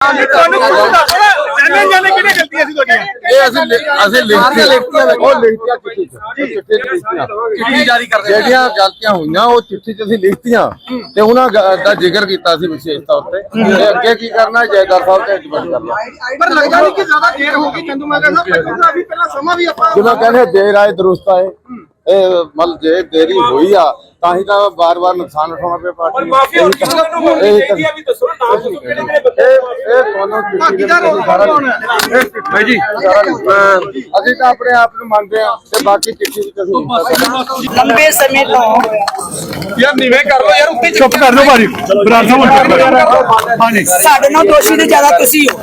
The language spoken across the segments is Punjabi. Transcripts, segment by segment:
ਤੁਹਾਨੂੰ ਕੁਝ ਦੱਸ ਜਾਣੇ ਜਾਣੇ ਕਿਹੜੇ ਗਲਤੀਆਂ ਸੀ ਤੁਹਾਡੀਆਂ? ਇਹ ਅਸੀਂ ਲਿ- ਅਸੀਂ ਲਿਖਤੀ ਉਹ ਲਿਖਤੀਆਂ ਚਿੱਠੀ ਚ ਉਹ ਚਿੱਠੀ ਚ ਲਿਖਤੀਆਂ। ਚਿੱਠੀ ਜਾਰੀ ਕਰ ਜਿਹੜੀਆਂ ਗਲਤੀਆਂ ਹੋਈਆਂ ਉਹ ਚਿੱਠੀ ਚ ਅਸੀਂ ਲਿਖਤੀਆਂ। ਤੇ ਉਹਨਾਂ ਗ- ਦਾ ਜ਼ਿਕਰ ਕੀਤਾ ਸੀ ਵਿਸ਼ੇਸ਼ ਤੌਰ ਤੇ ਤੇ ਅੱਗੇ ਕੀ ਕਰਨਾ ਜੈਦਾਰ ਸਾਹਿਬ ਤੇ ਇੰਪਲੀਮੈਂਟ ਕਰਨਾ। ਪਰ ਲੱਗਦਾ ਨਹੀਂ ਕਿ ਜ਼ਿਆਦਾ ਦੇਰ ਹੋ ਗਈ ਚੰਦੂ ਮਾਜਰਾ ਸਾਹਿਬ ਪਹਿਲਾਂ ਵੀ ਪਹਿਲਾਂ ਸਮਾਂ ਵੀ ਆਪਾਂ ਜਿਵੇਂ ਕਹਿੰਦੇ ਦੇਰ ਆਏ ਦਰੁਸਤ ਆਏ। ਇਹ ਮਤਲਬ ਜੇ ਦੇਰੀ ਹੋਈ ਆ ਤਾਂ ਹੀ ਤਾਂ ਬਾਰ-ਬਾਰ ਨੁਕਸਾਨ ਉਠਾਉਣਾ ਪਿਆ ਪਾਰਟੀ ਨੂੰ। ਮਾਫੀ ਹੁਣ ਕਿਹਨਾਂ ਨੂੰ ਹੋਣੀ ਇਹ ਚਾਹੀਦੀ ਆ ਵੀ ਦੱਸੋ ਨਾ ਨਾਮ ਦੱਸੋ ਕਿਹੜੇ ਕਿਹੜੇ ਬੰਦੇ ਇਹ ਇਹ ਤੁਹਾਨੂੰ ਚਿੱਠੀ ਦੇ ਭਾਗੀਦਾਰ ਵਿੱਚ ਸਾਰਾ ਕੌਣ ਹੈ? ਭਾਈ ਜੀ ਅਸੀਂ ਤਾਂ ਆਪਣੇ ਆਪ ਨੂੰ ਮੰਨਦੇ ਆ ਤੇ ਬਾਕੀ ਚਿੱਠੀ ਵਿੱਚ ਅਸੀਂ ਲੰਬੇ ਸਮੇਂ ਤੋਂ ਯਾਰ ਨੀਵੇਂ ਕਰ ਲੋ ਯਾਰ ਉੱਤੇ ਚੁੱਪ ਕਰ ਲਓ। ਭਾਜੀ ਬਰਾੜ ਸਾਹਿਬ ਹਾਂਜੀ। ਸਾਡੇ ਨਾਲ ਦੋਸ਼ੀ ਤੇ ਜ਼ਿਆਦਾ ਤੁਸੀਂ ਹੋ।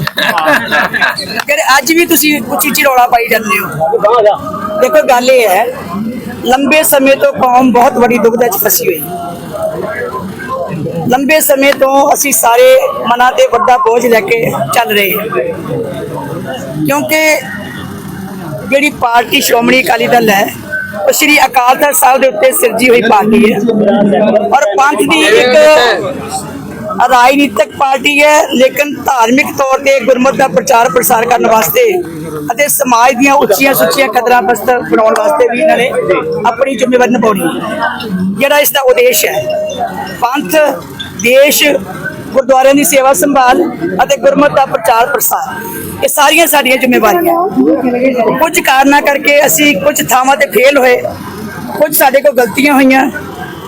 ਅੱਜ ਵੀ ਤੁਸੀਂ ਉੱਚੀ ਉੱਚੀ ਰੌਲਾ ਪਾਈ ਜਾਂਦੇ ਹੋ। ਦੇਖੋ ਗੱਲ ਇਹ ਹੈ ਲੰਬੇ ਸਮੇਂ ਤੋਂ ਕੌਮ ਬਹੁਤ ਵੱਡੀ ਦੁਬਿਧਾ 'ਚ ਫਸੀ ਹੋਈ। ਲੰਬੇ ਸਮੇਂ ਤੋਂ ਅਸੀਂ ਸਾਰੇ ਮਨਾਂ ਤੇ ਵੱਡਾ ਬੋਝ ਲੈ ਕੇ ਚੱਲ ਰਹੇ ਹਾਂ। ਕਿਉਂਕਿ ਜਿਹੜੀ ਪਾਰਟੀ ਸ਼੍ਰੋਮਣੀ ਅਕਾਲੀ ਦਲ ਹੈ, ਉਹ ਸ਼੍ਰੀ ਅਕਾਲ ਤਖਤ ਸਾਹਿਬ ਦੇ ਉੱਤੇ ਸਿਰਜੀ ਹੋਈ ਪਾਰਟੀ ਹੈ। ਔਰ ਪੰਥ ਦੀ ਇੱਕ ਰਾਜਨੀਤਿਕ ਪਾਰਟੀ ਹੈ, ਲੇਕਿਨ ਧਾਰਮਿਕ ਤੌਰ ਤੇ ਗੁਰਮਤ ਦਾ ਪ੍ਰਚਾਰ ਪ੍ਰਸਾਰ ਕਰਨ ਵਾਸਤੇ ਅਤੇ ਸਮਾਜ ਦੀਆਂ ਉੱਚੀਆਂ ਸੁੱਚੀਆਂ ਕਦਰਾਂ ਬਸਤਰ ਬਣਾਉਣ ਵਾਸਤੇ ਵੀ ਇਹਨਾਂ ਨੇ ਆਪਣੀ ਜ਼ਿੰਮੇਵਾਰੀ ਨਿਭਾਉਣੀ ਜਿਹੜਾ ਇਸ ਦਾ ਉਦੇਸ਼ ਹੈ, ਪੰਥ, ਦੇਸ਼, ਗੁਰਦੁਆਰਿਆਂ ਦੀ ਸੇਵਾ ਸੰਭਾਲ ਅਤੇ ਗੁਰਮਤ ਦਾ ਪ੍ਰਚਾਰ ਪ੍ਰਸਾਰ, ਇਹ ਸਾਰੀਆਂ ਸਾਡੀਆਂ ਜ਼ਿੰਮੇਵਾਰੀਆਂ। ਕੁਝ ਕਾਰਨਾਂ ਕਰਕੇ ਅਸੀਂ ਕੁਝ ਥਾਵਾਂ ਤੇ ਫੇਲ ਹੋਏ, ਕੁਝ ਸਾਡੇ ਕੋਲ ਗਲਤੀਆਂ ਹੋਈਆਂ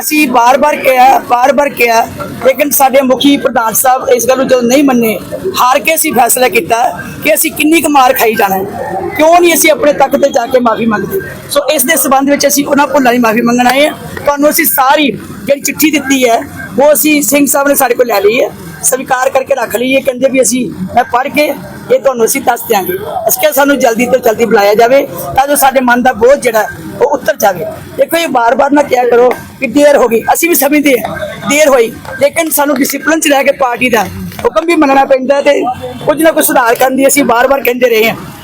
ਅਸੀਂ ਬਾਰ-ਬਾਰ ਕਿਹਾ ਬਾਰ-ਬਾਰ ਕਿਹਾ, ਲੇਕਿਨ ਸਾਡੇ ਮੁਖੀ ਪ੍ਰਧਾਨ ਸਾਹਿਬ ਇਸ ਗੱਲ ਨੂੰ ਜਦੋਂ ਨਹੀਂ ਮੰਨੇ, ਹਾਰ ਕੇ ਅਸੀਂ ਫੈਸਲਾ ਕੀਤਾ ਕਿ ਅਸੀਂ ਕਿੰਨੀ ਕੁ ਮਾਰ ਖਾਈ ਜਾਣਾ ਕਿਉਂ ਨਹੀਂ ਅਸੀਂ ਆਪਣੇ ਤੱਕ ਤੇ ਜਾ ਕੇ ਮਾਫੀ ਮੰਗਦੇ? ਸੋ ਇਸ ਦੇ ਸਬੰਧ ਵਿੱਚ ਅਸੀਂ ਉਹਨਾਂ ਭੁੱਲਾਂ ਦੀ ਮਾਫੀ ਮੰਗਣ ਆਏ ਹਾਂ। ਤੁਹਾਨੂੰ ਅਸੀਂ ਸਾਰੀ ਜਿਹੜੀ ਚਿੱਠੀ ਦਿੱਤੀ ਹੈ, ਉਹ ਅਸੀਂ ਸਿੰਘ ਸਾਹਿਬ ਨੇ ਸਾਡੇ ਕੋਲ ਲੈ ਲਈ ਹੈ। ਸਵੀਕਾਰ ਕਰਕੇ ਰੱਖ ਲਈਏ, ਕਹਿੰਦੇ ਵੀ ਅਸੀਂ, ਮੈਂ ਪੜ੍ਹ ਕੇ ਇਹ ਤੁਹਾਨੂੰ ਅਸੀਂ ਦੱਸ ਦਿਆਂਗੇ। ਅਸੀਂ ਕਿਹਾ ਸਾਨੂੰ ਜਲਦੀ ਤੋਂ ਜਲਦੀ ਬੁਲਾਇਆ ਜਾਵੇ, ਤਾਂ ਜੋ ਸਾਡੇ ਮਨ ਦਾ ਬੋਝ ਜਿਹੜਾ, ਉਹ ਉਤਰ ਜਾਵੇ। ਦੇਖੋ, ਇਹ ਬਾਰ-ਬਾਰ ਨਾ ਕਿਹਾ ਕਰੋ ਕਿ ਦੇਰ ਹੋ ਗਈ। ਅਸੀਂ ਵੀ ਸਮਝਦੇ ਹਾਂ, ਦੇਰ ਹੋਈ। ਲੇਕਿਨ ਸਾਨੂੰ ਡਿਸਪਲਿਨ ਚ ਰਹਿ ਕੇ ਪਾਰਟੀ ਦਾ ਹੁਕਮ ਵੀ ਮੰਨਣਾ ਪੈਂਦਾ ਤੇ ਕੁਝ ਨਾ ਕੁਝ ਸੁਧਾਰ ਕਰਨ ਦੀ ਅਸੀਂ ਬਾਰ-ਬਾਰ ਕਹਿੰਦੇ ਰਹੇ ਹਾਂ।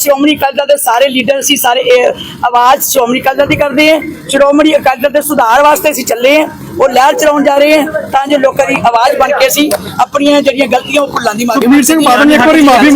ਸ਼੍ਰੋਮਣੀ ਅਕਾਲੀ ਦਲ ਦੇ ਸਾਰੇ ਲੀਡਰ ਅਸੀਂ ਸਾਰੇ ਆਵਾਜ਼ ਸ਼੍ਰੋਮਣੀ ਅਕਾਲੀ ਦਲ ਦੀ ਕਰਦੇ ਹਾਂ। ਸ਼੍ਰੋਮਣੀ ਅਕਾਲੀ ਦਲ ਦੇ ਸੁਧਾਰ ਵਾਸਤੇ ਅਸੀਂ ਚੱਲੇ ਹਾਂ। ਉਹ ਲਹਿਰ ਚਲਾਉਣ ਜਾ ਰਹੇ ਹਾਂ ਤਾਂ ਜੋ ਲੋਕਾਂ ਦੀ ਆਵਾਜ਼ ਬਣ ਕੇ ਅਸੀਂ ਆਪਣੀਆਂ ਜਿਹੜੀਆਂ ਗਲਤੀਆਂ ਉਹ ਭੁੱਲਾਂ ਦੀ ਮਾਫੀ ਸੁਖਬੀਰ ਸਿੰਘ ਬਾਦਲ ਨੇ ਇੱਕ ਵਾਰੀ ਮਾਫੀ